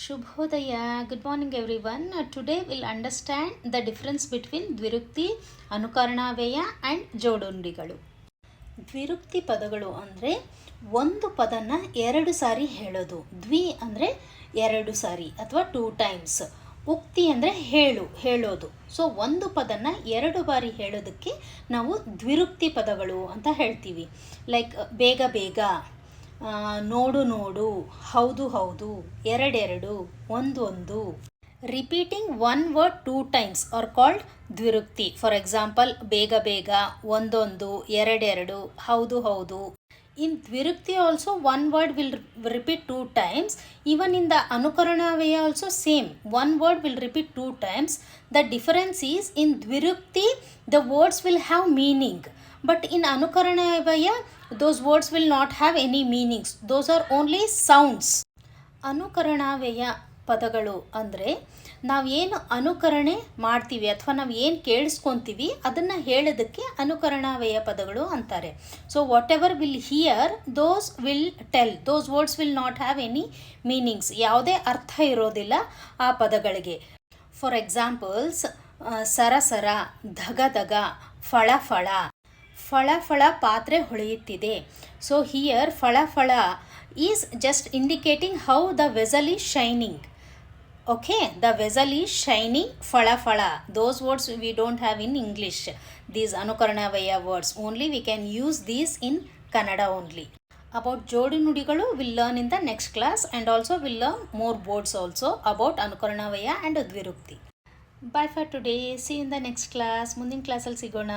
Shubhodaya. Good morning, everyone. Today we'll understand the difference between ದ್ವಿರುಕ್ತಿ ಅನುಕರಣಾವ್ಯಯ and ಜೋಡುಂಡಿಗಳು ದ್ವಿರುಕ್ತಿ ಪದಗಳು ಅಂದರೆ ಒಂದು ಪದನ ಎರಡು ಸಾರಿ ಹೇಳೋದು. ದ್ವಿ ಅಂದರೆ ಎರಡು ಸಾರಿ ಅಥವಾ ಟೂ ಟೈಮ್ಸ್ ಉಕ್ತಿ ಅಂದರೆ ಹೇಳು ಹೇಳೋದು. ಸೊ ಒಂದು ಪದನ ಎರಡು ಬಾರಿ ಹೇಳೋದಕ್ಕೆ ನಾವು ದ್ವಿರುಕ್ತಿ ಪದಗಳು ಅಂತ ಹೇಳ್ತೀವಿ. ಲೈಕ್ ಬೇಗ ಬೇಗ. ನೋಡು ನೋಡು. ಹೌದು ಹೌದು. ಎರಡೆರಡು, ಒಂದೊಂದು. ಒಂದು repeating one word two times are called ದ್ವಿರುಕ್ತಿ. For example ಬೇಗ ಬೇಗ, ಒಂದೊಂದು, ಎರಡೆರಡು, ಹೌದು ಹೌದು. In ದ್ವಿರುಕ್ತಿ also one word will repeat two times even in the ಅನುಕರಣ way also same one word will repeat two times the difference is in ದ್ವಿರುಕ್ತಿ the words will have meaning but in anukaranavaya, those words will not have any meanings. Those are only sounds. ಅನುಕರಣಾವ್ಯಯ ಪದಗಳು ಅಂದರೆ ನಾವೇನು ಅನುಕರಣೆ ಮಾಡ್ತೀವಿ ಅಥವಾ ನಾವು ಏನು ಕೇಳಿಸ್ಕೊತೀವಿ ಅದನ್ನು ಹೇಳೋದಕ್ಕೆ ಅನುಕರಣಾವ್ಯಯ ಪದಗಳು ಅಂತಾರೆ. So whatever will hear those will tell those words will not have any meanings ಯಾವುದೇ ಅರ್ಥ ಇರೋದಿಲ್ಲ ಆ ಪದಗಳಿಗೆ. ಫಾರ್ ಎಕ್ಸಾಂಪಲ್ಸ್ ಸರಸರ ಧಗ ಧಗ ಫಳ ಫಳ ಫಳ ಫಳ ಪಾತ್ರೆ ಹೊಳೆಯುತ್ತಿದೆ. ಸೊ ಹಿಯರ್ ಫಳಫಳ ಫಳ is just indicating how the vessel is shining okay the vessel is shining ಫಳಫಳ. ಫಳ those words we don't have in English these ಅನುಕರಣವಯ words only we can use these in Kannada only about ಜೋಡಿ ನುಡಿಗಳು will learn in the next class and also will learn more words also about ಅನುಕರಣವಯ and ದ್ವಿರುಕ್ತಿ bye for today see in the next class ಮುಂದಿನ ಕ್ಲಾಸಲ್ಲಿ ಸಿಗೋಣ.